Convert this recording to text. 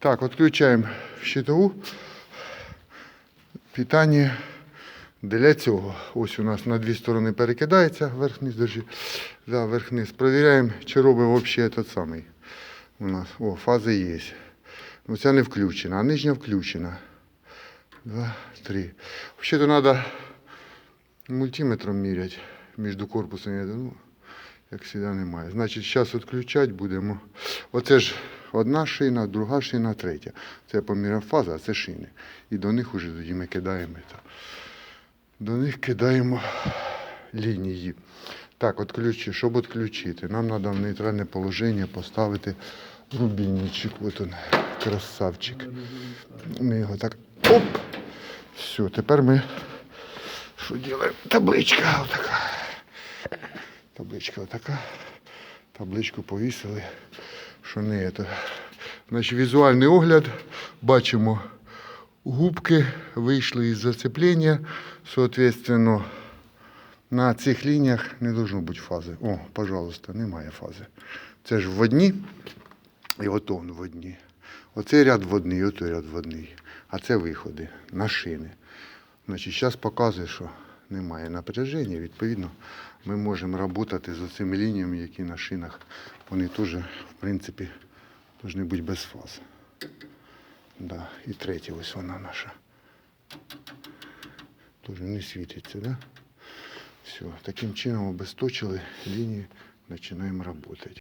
Так, відключаємо щитову. Питання для цього. Ось у нас на дві сторони перекидається верх-низ, держи. Да, верх-низ. Провіряємо, чи робить взагалі той самий. У нас, о, фази є. Ну, не включена, а нижня включена. Два, три. Взагалі-то треба мультиметром міряти між корпусом. Ну, як завжди немає. Значить, зараз відключати будемо. Оце ж одна шина, друга шина, третя. Це поміряв фаза, а це шини. І до них уже тоді ми кидаємо. До них кидаємо лінії. Так, відключи. Щоб відключити, нам треба в нейтральне положення поставити рубільничок. Ось він, красавчик. Ми його так. Оп! Все, тепер ми що робимо? Табличка отака. Табличка отака. Табличку повісили, що не це. Значить, візуальний огляд. Бачимо, губки вийшли із зацеплення. Соответственно, на цих лініях не должно бути фази. О, пожалуйста, немає фази. Це ж вводні і ото он вводні. Оцей ряд вводний, отой ряд вводний. А це виходи на шини. Значить, зараз показує, що немає напряження. Відповідно, ми можемо працювати з цими лініями, які на шинах. Вони теж, в принципі, повинні бути без фаз. Да. І третя, ось вона наша. Теж не світиться, да? Все, таким чином обесточили лінії, починаємо працювати.